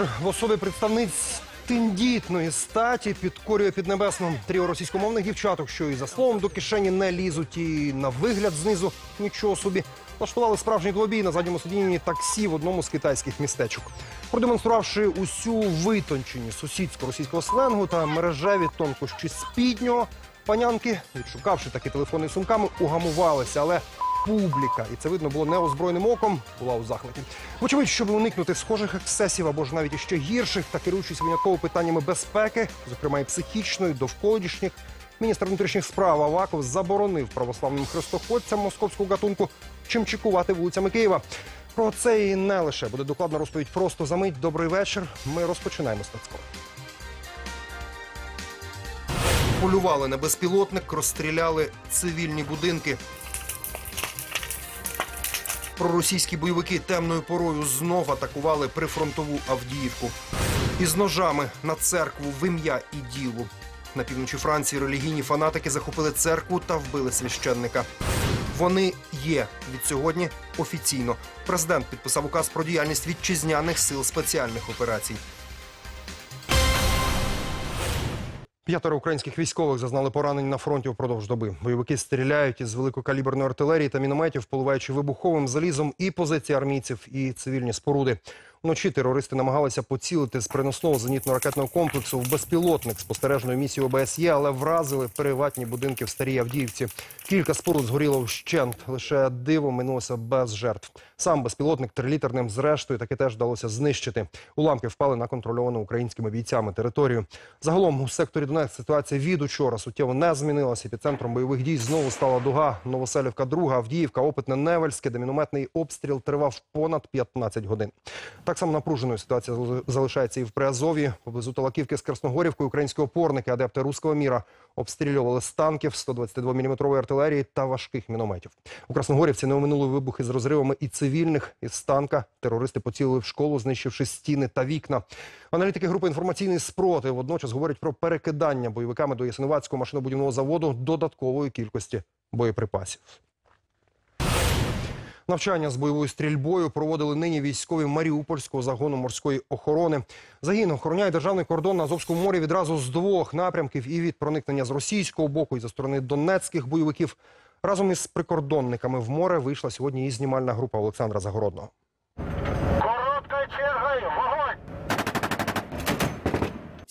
Руський в особі представниць тендітної статі підкорює піднебесну тріо російськомовних дівчаток, що і за словом до кишені не лізуть, і на вигляд знизу нічого собі. Влаштували справжній двобій на задньому сидінні таксі в одному з китайських містечок. Продемонструвавши усю витонченість сусідсько-російського сленгу та мережеві тонкощі спіднього, панянки, відшукавши такі телефони сумками, угамувалися, але публіка, і це видно було неозброєним оком, була у захваті. Вочевидь, щоб уникнути схожих ексцесів або ж навіть іще гірших, та керуючись винятково питаннями безпеки, зокрема і психічної, довколишніх, міністр внутрішніх справ Аваков заборонив православним хрестоходцям московського гатунку чимчикувати вулицями Києва. Про це і не лише буде докладна розповідь просто за мить. Добрий вечір. Ми розпочинаємо стацького. Полювали на безпілотник, розстріляли цивільні будинки. Проросійські бойовики темною порою знов атакували прифронтову Авдіївку. Із ножами на церкву в ім'я і ділу. На півночі Франції релігійні фанатики захопили церкву та вбили священника. Вони є від сьогодні офіційно. Президент підписав указ про діяльність вітчизняних сил спеціальних операцій. П'ятеро українських військових зазнали поранень на фронті впродовж доби. Бойовики стріляють із великокаліберної артилерії та мінометів, поливаючи вибуховим залізом і позиції армійців, і цивільні споруди. Вночі терористи намагалися поцілити з приносного зенітно-ракетного комплексу в безпілотник спостережної місії ОБСЄ, але вразили приватні будинки в Старій Авдіївці. Кілька споруд згоріло вщент. Лише диво минулося без жертв. Сам безпілотник трилітерним зрештою таки теж вдалося знищити. Уламки впали на контрольовану українськими бійцями територію. Загалом у секторі Донецьк ситуація від учора суттєво не змінилася. Епіцентром бойових дій знову стала дуга. Новоселівка, друга Авдіївка, Опитне Невельське, де мінометний обстріл тривав понад 15 годин. Так само напруженою ситуація зали- залишається і в Приазові. Поблизу Талаківки з Красногорівкою українські опорники, адепти руського міра обстрілювали з танків 122 мм артилерії та важких мінометів. У Красногорівці не оминули вибухи з розривами і цивільних із танка. Терористи поцілили в школу, знищивши стіни та вікна. Аналітики групи інформаційний спротив водночас говорять про перекидання бойовиками до Ясиновацького машинобудівного заводу додаткової кількості боєприпасів. Навчання з бойовою стрільбою проводили нині військові Маріупольського загону морської охорони. Загін охороняє державний кордон на Азовському морі відразу з двох напрямків і від проникнення з російського боку, і за сторони донецьких бойовиків. Разом із прикордонниками в море вийшла сьогодні і знімальна група Олександра Загородного.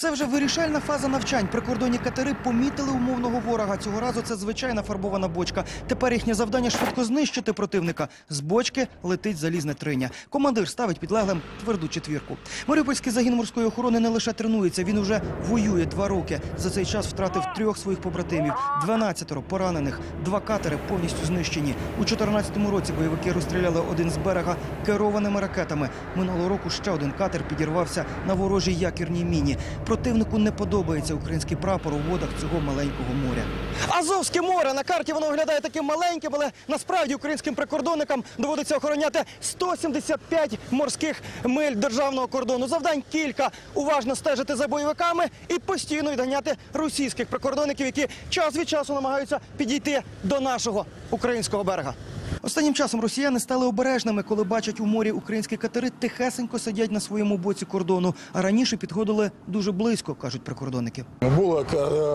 Це вже вирішальна фаза навчань. Прикордонні катери помітили умовного ворога. Цього разу це звичайна фарбована бочка. Тепер їхнє завдання швидко знищити противника. З бочки летить залізне триня. Командир ставить підлеглим тверду четвірку. Маріупольський загін морської охорони не лише тренується, він уже воює два роки. За цей час втратив трьох своїх побратимів, 12 поранених, два катери повністю знищені. У 14-му році бойовики розстріляли один з берега керованими ракетами. Минулого року ще один катер підірвався на ворожій якірній міні. Противнику не подобається український прапор у водах цього маленького моря. Азовське море на карті воно виглядає таким маленьким, але насправді українським прикордонникам доводиться охороняти 175 морських миль державного кордону. Завдань кілька уважно стежити за бойовиками і постійно відганяти російських прикордонників, які час від часу намагаються підійти до нашого українського берега. Останнім часом росіяни стали обережними, коли бачать у морі українські катери тихесенько сидять на своєму боці кордону, а раніше підходили дуже близько, кажуть прикордонники. Були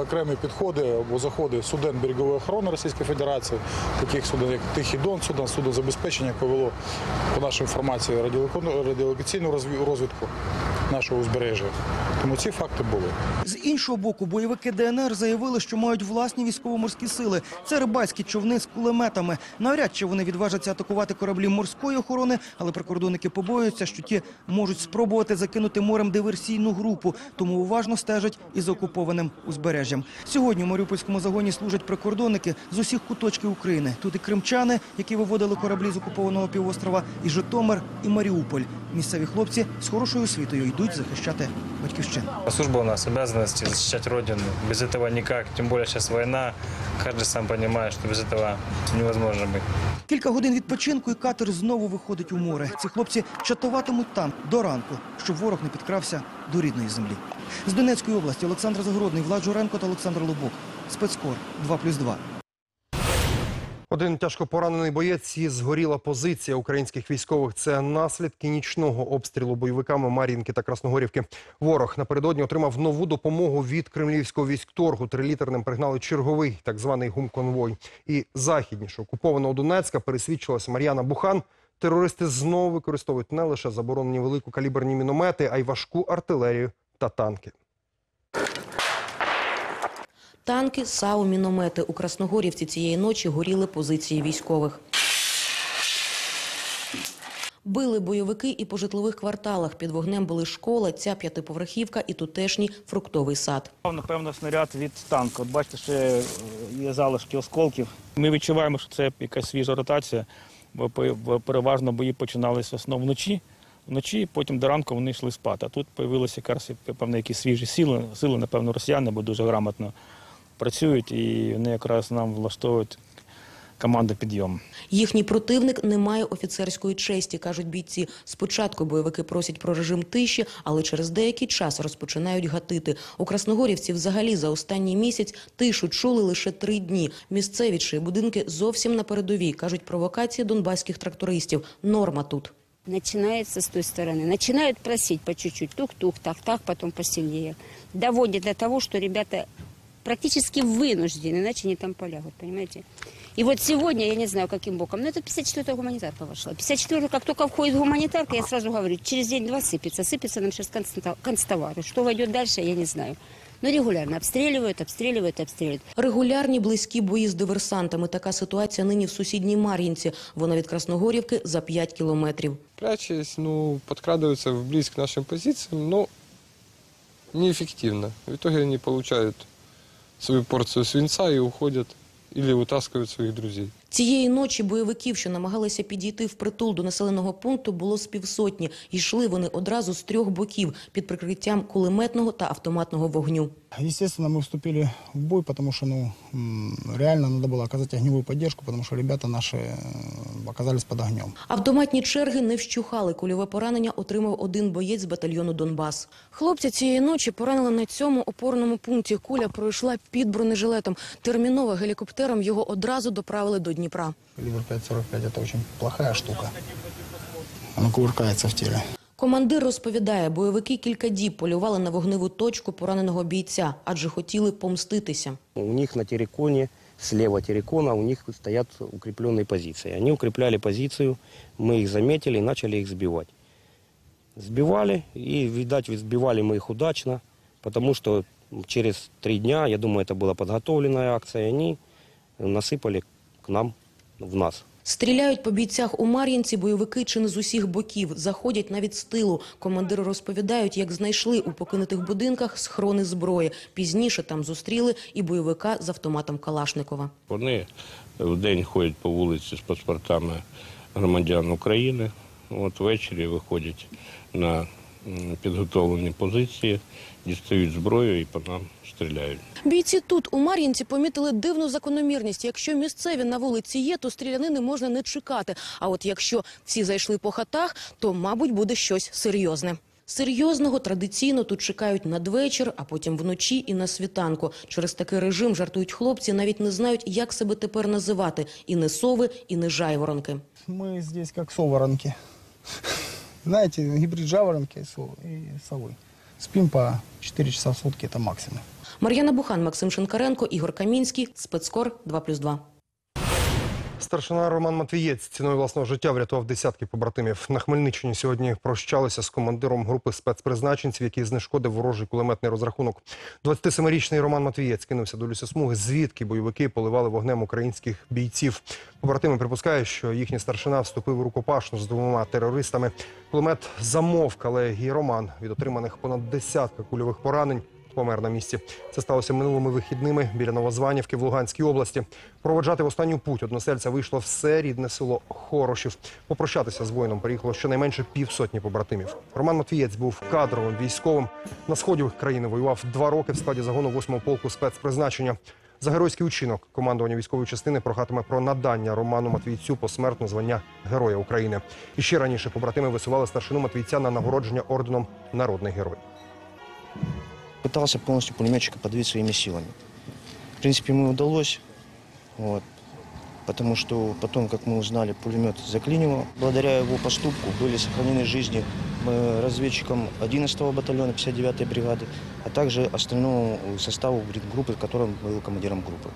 окремі підходи або заходи суден берегової охорони Російської Федерації, таких суден, як Тихий Дон, суден, суден забезпечення, яке вело по нашій інформації радіолокаційну розвідку нашого узбережжя. Тому ці факти були. З іншого боку, бойовики ДНР заявили, що мають власні військово-морські сили. Це рибальські човни з кулеметами. Навряд чи вони відважаться атакувати кораблі морської охорони, але прикордонники побоюються, що ті можуть спробувати закинути морем диверсійну групу, тому уважно стежать і за окупованим узбережжям. Сьогодні у Маріупольському загоні служать прикордонники з усіх куточків України. Тут і кримчани, які виводили кораблі з окупованого півострова, і Житомир, і Маріуполь. Місцеві хлопці з хорошою освітою йдуть захищати батьківщину батьківщини. Служба у нас обязанности защищать Родину. Без этого никак. Тем более сейчас война. Каждый сам понимает, что без этого невозможно быть. Кілька годин відпочинку і катер знову виходить у море. Ці хлопці чатуватимуть там до ранку, щоб ворог не підкрався до рідної землі. З Донецької області Олександр Загородний, Влад Журенко та Олександр Лобок. Спецкор 2+,2. Один тяжко поранений боєць і згоріла позиція українських військових. Це наслідки нічного обстрілу бойовиками Мар'їнки та Красногорівки. Ворог напередодні отримав нову допомогу від кремлівського військторгу. Трилітерним пригнали черговий так званий гумконвой. І західніше окупованого Донецька пересвідчилася Мар'яна Бухан. Терористи знову використовують не лише заборонені великокаліберні міномети, а й важку артилерію та танки. Танки, САУ, міномети. У Красногорівці цієї ночі горіли позиції військових. Били бойовики і по житлових кварталах. Під вогнем були школа, ця п'ятиповерхівка і тутешній фруктовий сад. Напевно, снаряд від танку. От бачите, ще є залишки осколків. Ми відчуваємо, що це якась свіжа ротація, бо переважно бої починалися в вночі. Вночі, потім до ранку вони йшли спати. А тут з'явилися якраз певно якісь свіжі сили, сили, напевно, росіяни, бо дуже грамотно працюють, і вони якраз нам влаштовують команду підйому. Їхній противник не має офіцерської честі, кажуть бійці. Спочатку бойовики просять про режим тиші, але через деякий час розпочинають гатити. У Красногорівці взагалі за останній місяць тишу чули лише три дні. Місцеві чи будинки зовсім на передовій, кажуть провокації донбаських трактористів. Норма тут. Начинается с той стороны. Начинают просить по чуть-чуть. Тух-тух, так-так, потом посильнее. Доводит до того, что ребята практически вынуждены, иначе они там полягут, понимаете? И вот сегодня, я не знаю, каким боком, но это 54-я гуманитарка вошла. 54-я, как только входит гуманитарка, я сразу говорю, через день-два сыпется. Сыпется нам сейчас конста- констовары. Что войдет дальше, я не знаю. Но регулярно обстреливают, обстреливают, обстреливают. Регулярні близькі бої з диверсантами. Така ситуація нині в сусідній Мар'їнці. Вона від Красногорівки за 5 кілометрів. прячась, ну, подкрадываются вблизь к нашим позициям, но неэффективно. В итоге они получают свою порцию свинца и уходят или вытаскивают своих друзей. Цієї ночі бойовиків, що намагалися підійти впритул до населеного пункту, було з півсотні. Йшли вони одразу з трьох боків під прикриттям кулеметного та автоматного вогню. Естественно, мы вступили в бой, потому что ну, м, реально надо было оказать огневую поддержку, потому что ребята наши э, оказались под огнем. Автоматні черги не вщухали. Кульове поранення отримав один боєць з батальйону Донбас. Хлопця цієї ночі поранили на цьому опорному пункті. Куля пройшла під бронежилетом. Терміново гелікоптером його одразу доправили до Дніпра. Калибр 5,45 это очень плохая штука. Оно кувыркается в теле. Командир розповідає, бойовики кілька діб полювали на вогневу точку пораненого бійця, адже хотіли помститися. У них на терриконе, слева террикона, у них стоят укрепленные позиции. Они укрепляли позицию, мы их заметили и начали их сбивать. Сбивали, и, видать, сбивали мы их удачно, потому что через три дня, я думаю, это была подготовленная акция, они насыпали к нам, в нас. Стріляють по бійцях у Мар'їнці бойовики чи не з усіх боків. Заходять навіть з тилу. Командири розповідають, як знайшли у покинутих будинках схрони зброї. Пізніше там зустріли і бойовика з автоматом Калашникова. Вони в день ходять по вулиці з паспортами громадян України. От ввечері виходять на підготовлені позиції, дістають зброю і по нам стріляють. Бійці тут у Мар'їнці помітили дивну закономірність. Якщо місцеві на вулиці є, то стрілянини можна не чекати. А от якщо всі зайшли по хатах, то, мабуть, буде щось серйозне. Серйозного традиційно тут чекають надвечір, а потім вночі і на світанку. Через такий режим, жартують хлопці, навіть не знають, як себе тепер називати. І не сови, і не жайворонки. Мы здесь как соворонки. Знаете, гибрид жаворонки и сов- и совы. Спим по 4 часа в сутки, это максимум. Мар'яна Бухан, Максим Шинкаренко, Ігор Камінський, спецкор 2+,2. Старшина Роман Матвієць ціною власного життя врятував десятки побратимів. На Хмельниччині сьогодні прощалися з командиром групи спецпризначенців, який знешкодив ворожий кулеметний розрахунок. 27-річний Роман Матвієць кинувся до лісосмуги, звідки бойовики поливали вогнем українських бійців. Побратими припускають, що їхній старшина вступив у рукопашну з двома терористами. Кулемет замовк, але і Роман від отриманих понад десятка кульових поранень помер на місці. Це сталося минулими вихідними біля Новозванівки в Луганській області. Проводжати в останню путь односельця вийшло все рідне село Хорошів. Попрощатися з воїном приїхало щонайменше півсотні побратимів. Роман Матвієць був кадровим військовим. На сході країни воював два роки в складі загону 8-го полку спецпризначення. За геройський учинок командування військової частини прохатиме про надання Роману Матвійцю посмертно звання Героя України. І ще раніше побратими висували старшину Матвійця на нагородження орденом Народний герой. Пытался полностью пулеметчика подавить своими силами. В принципе, ему удалось, вот, потому что потом, как мы узнали, пулемет заклинило. Благодаря его поступку были сохранены жизни э, разведчикам 11-го батальона 59-й бригады, а также остальному составу группы, которым был командиром группы.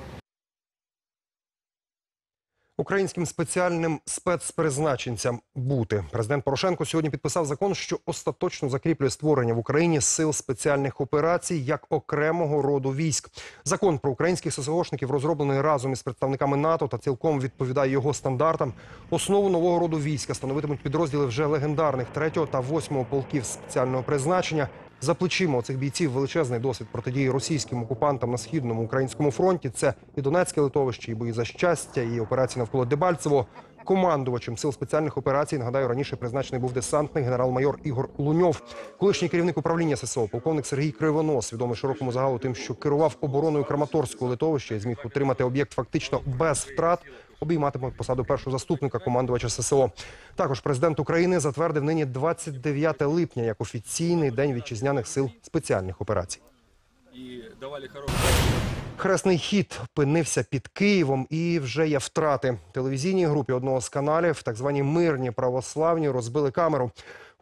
Українським спеціальним спецпризначенцям бути президент Порошенко сьогодні підписав закон, що остаточно закріплює створення в Україні сил спеціальних операцій як окремого роду військ. Закон про українських ССОшників розроблений разом із представниками НАТО та цілком відповідає його стандартам. Основу нового роду війська становитимуть підрозділи вже легендарних 3 та 8 полків спеціального призначення. За плечима цих бійців величезний досвід протидії російським окупантам на східному українському фронті. Це і Донецьке литовище, і бої за щастя, і операції навколо Дебальцево. Командувачем сил спеціальних операцій нагадаю раніше призначений був десантний генерал-майор Ігор Луньов, колишній керівник управління ССО, полковник Сергій Кривонос, відомий широкому загалу тим, що керував обороною Краматорського литовища і зміг утримати об'єкт фактично без втрат. Обійматиме посаду першого заступника командувача ССО. Також президент України затвердив нині 29 липня як офіційний день вітчизняних сил спеціальних операцій. Хресний хід опинився під Києвом і вже є втрати. Телевізійній групі одного з каналів, так звані мирні православні, розбили камеру.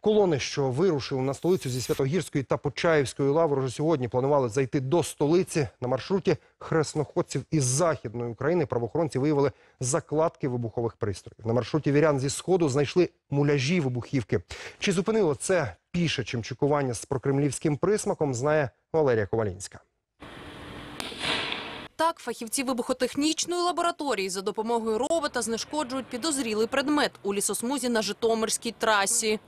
Колони, що вирушили на столицю зі Святогірської та Почаївської лаври, вже сьогодні планували зайти до столиці. На маршруті хресноходців із західної України правоохоронці виявили закладки вибухових пристроїв. На маршруті вірян зі сходу знайшли муляжі вибухівки. Чи зупинило це піше, чим чекування з прокремлівським присмаком, знає Валерія Ковалінська. Так, фахівці вибухотехнічної лабораторії за допомогою робота знешкоджують підозрілий предмет у лісосмузі на Житомирській трасі.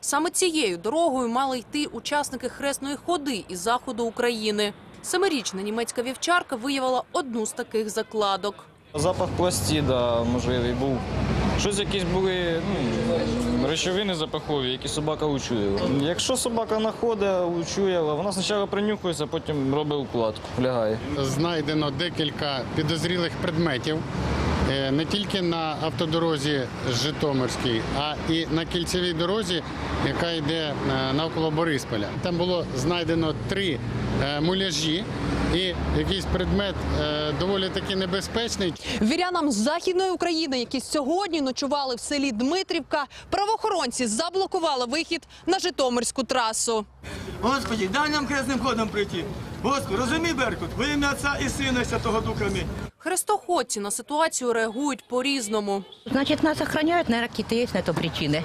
Саме цією дорогою мали йти учасники хресної ходи із заходу України. Семирічна німецька вівчарка виявила одну з таких закладок. Запах пластіда, можливий був. Щось якісь були ну, речовини запахові, які собака учує. Якщо собака знаходить, учує, вона спочатку принюхується, потім робить укладку, лягає. Знайдено декілька підозрілих предметів не тільки на автодорозі Житомирській, а і на кільцевій дорозі, яка йде е, навколо Борисполя. Там було знайдено три е, муляжі і якийсь предмет е, доволі таки небезпечний. Вірянам з західної України, які сьогодні ночували в селі Дмитрівка, правоохоронці заблокували вихід на Житомирську трасу. Господи, дай нам хресним ходом прийти. Господи, розумій, Беркут, ви ім'я Отця і Сина і Святого Духа. Амінь. Хрестоходці на ситуацію реагують по-різному. Значить, нас охороняють, наверное, какие-то есть на то причины,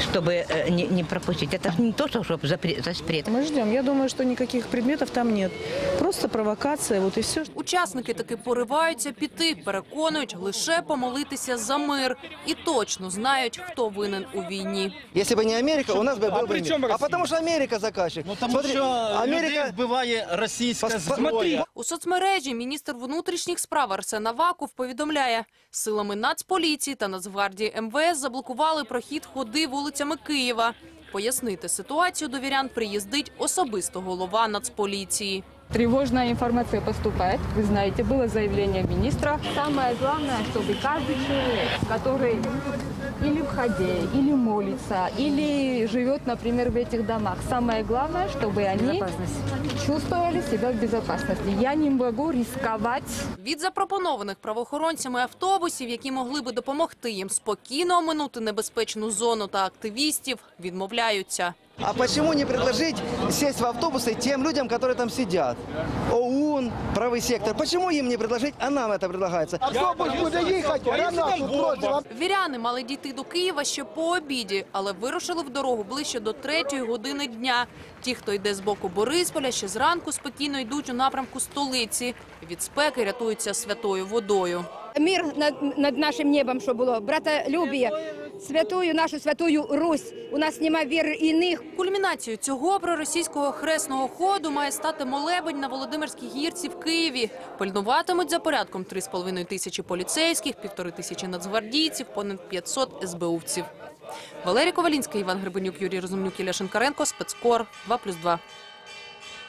чтобы э, не, не пропустить. Это ж не то, что чтобы запрет. запрет. Мы ждем. Я думаю, что никаких предметов там нет. Просто провокация, вот и все. Учасники таки пориваються піти, переконують лише помолитися за мир і точно знають, хто винен у війні. Если бы не Америка, у нас бы А был бы при мир. чем А Россия? потому что Америка заказчик. Тому Смотри, що людей Америка... вбиває російська Пос- зброя. У соцмережі міністр внутрішніх справ Арсен Аваков повідомляє, силами Нацполіції та Нацгвардії МВС заблокували прохід ходи вулицями Києва. Пояснити ситуацію довірян приїздить особисто голова Нацполіції. Тревожная информация поступает. Вы знаете, было заявление министра. Самое главное, чтобы каждый человек, который или в ходе, или молится, или живет, например, в этих домах, самое главное, чтобы они чувствовали себя в безопасности. Я не могу рисковать Від запропонованих правоохоронцями автобусів, які могли би допомогти їм спокійно оминути небезпечну зону та активістів, відмовляються. А почему не предложить сесть в автобусы тем людям, которые там сидят? ОУН, правый сектор. Почему им не предложить, а нам это предлагается? Автобус буде їхати, гранату бросила. Віряни мали дійти до Києва ще по обіді, але вирушили в дорогу ближче до третьої години дня. Ті, хто йде з боку Борисполя, ще зранку спокійно йдуть у напрямку столиці. Від спеки рятуються святою водою. Мир над, над нашим небом, що було, братолюбие. святую нашу святую Русь. У нас нема віри іних. Кульмінацією цього проросійського хресного ходу має стати молебень на Володимирській гірці в Києві. Пильнуватимуть за порядком 3,5 тисячі поліцейських, півтори тисячі нацгвардійців, понад 500 СБУвців. Валерій Ковалінський, Іван Гребенюк, Юрій Розумнюк, Ілля Шинкаренко, Спецкор, 2+,2.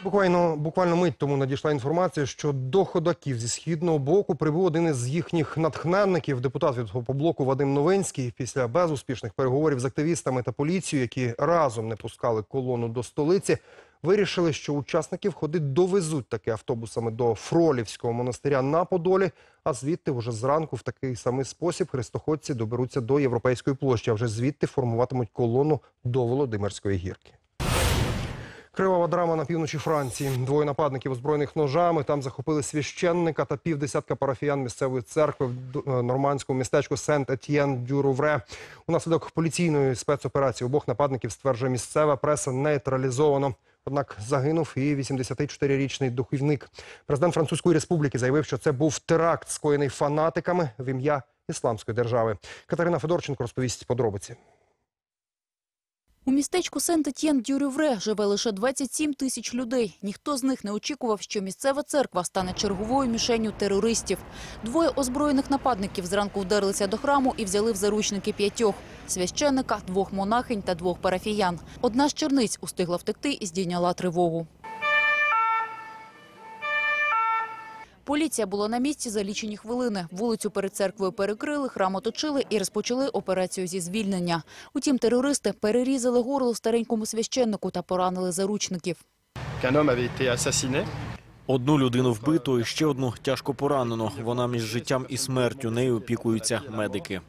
Буквально, буквально мить тому надійшла інформація, що до ходаків зі східного боку прибув один із їхніх натхненників, депутат від «Опоблоку» Вадим Новинський. Після безуспішних переговорів з активістами та поліцією, які разом не пускали колону до столиці, вирішили, що учасників ходи довезуть таки автобусами до Фролівського монастиря на Подолі, а звідти вже зранку в такий самий спосіб хрестоходці доберуться до Європейської площі, а вже звідти формуватимуть колону до Володимирської гірки. Кривава драма на півночі Франції. Двоє нападників озброєних ножами. Там захопили священника та півдесятка парафіян місцевої церкви в е, нормандському містечку Сент-Етьєн-Дюровре. Унаслідок поліційної спецоперації обох нападників стверджує місцева преса нейтралізовано. Однак загинув і 84-річний духовник. Президент Французької республіки заявив, що це був теракт, скоєний фанатиками в ім'я ісламської держави. Катерина Федорченко розповість подробиці. У містечку Сент-Етьєн-Дюрювре живе лише 27 тисяч людей. Ніхто з них не очікував, що місцева церква стане черговою мішенню терористів. Двоє озброєних нападників зранку вдерлися до храму і взяли в заручники п'ятьох – священника, двох монахинь та двох парафіян. Одна з черниць устигла втекти і здійняла тривогу. Поліція була на місці за лічені хвилини. Вулицю перед церквою перекрили, храм оточили і розпочали операцію зі звільнення. Утім, терористи перерізали горло старенькому священнику та поранили заручників. Одну людину вбито і ще одну тяжко поранено. Вона між життям і смертю. Нею опікуються медики.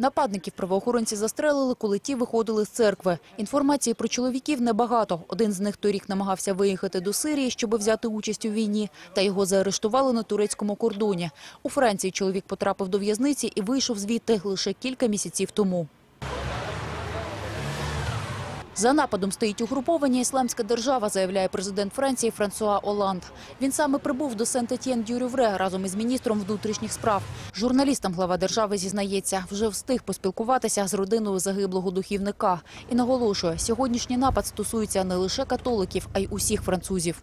Нападників правоохоронці застрелили, коли ті виходили з церкви. Інформації про чоловіків небагато. Один з них торік намагався виїхати до Сирії, щоб взяти участь у війні, та його заарештували на турецькому кордоні. У Франції чоловік потрапив до в'язниці і вийшов звідти лише кілька місяців тому. За нападом стоїть угруповання «Ісламська держава», заявляє президент Франції Франсуа Оланд. Він саме прибув до Сент-Етьєн-Дюрювре разом із міністром внутрішніх справ. Журналістам глава держави зізнається, вже встиг поспілкуватися з родиною загиблого духівника. І наголошує, сьогоднішній напад стосується не лише католиків, а й усіх французів.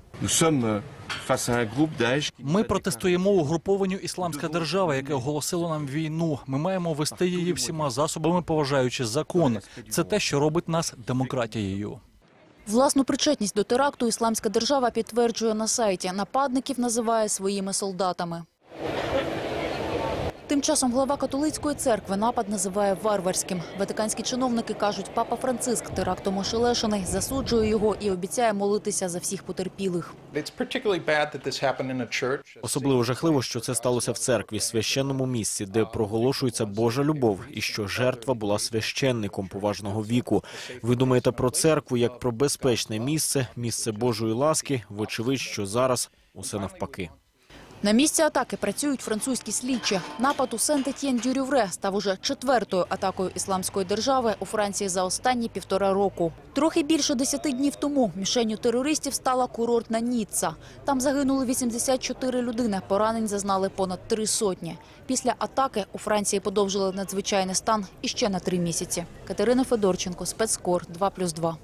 Ми протестуємо угрупованню Ісламська держава, яке оголосило нам війну. Ми маємо вести її всіма засобами, поважаючи закон. Це те, що робить нас демократією. Власну причетність до теракту «Ісламська держава» підтверджує на сайті. Нападників називає своїми солдатами. Тим часом глава католицької церкви напад називає варварським. Ватиканські чиновники кажуть, папа Франциск терактом ошелешений, засуджує його і обіцяє молитися за всіх потерпілих. Особливо жахливо, що це сталося в церкві, священному місці, де проголошується Божа любов, і що жертва була священником поважного віку. Ви думаєте про церкву як про безпечне місце, місце Божої ласки. Вочевидь, що зараз усе навпаки. На місці атаки працюють французькі слідчі. Напад у Сент-Етьєн-Дюрювре став уже четвертою атакою ісламської держави у Франції за останні півтора року. Трохи більше десяти днів тому мішенню терористів стала курортна Ніцца. Там загинули 84 людини, поранень зазнали понад три сотні. Після атаки у Франції подовжили надзвичайний стан іще на три місяці. Катерина Федорченко, спецкор 2+,2.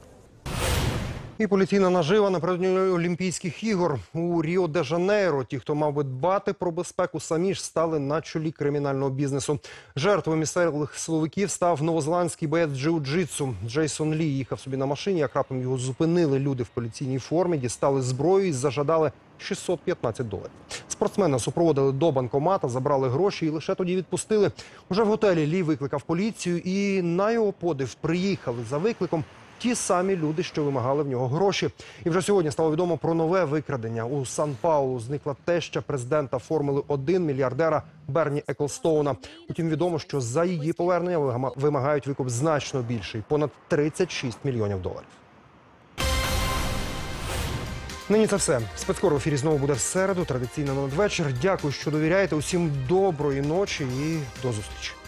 І поліційна нажива напередодні Олімпійських ігор у Ріо-де-Жанейро. Ті, хто мав би дбати про безпеку, самі ж стали на чолі кримінального бізнесу. Жертвою місцевих силовиків став новозеландський боєць джиу-джитсу. Джейсон Лі їхав собі на машині, як раптом його зупинили люди в поліційній формі, дістали зброю і зажадали 615 доларів. Спортсмена супроводили до банкомата, забрали гроші і лише тоді відпустили. Уже в готелі Лі викликав поліцію, і на його подив приїхали за викликом ті самі люди, що вимагали в нього гроші. І вже сьогодні стало відомо про нове викрадення. У Сан-Паулу зникла теща президента Формули 1 мільярдера Берні Еклстоуна. Утім, відомо, що за її повернення вимагають викуп значно більший понад 36 мільйонів доларів. Нині це все. Спецкор в ефірі знову буде в середу. Традиційно на надвечір. Дякую, що довіряєте. Усім доброї ночі і до зустрічі.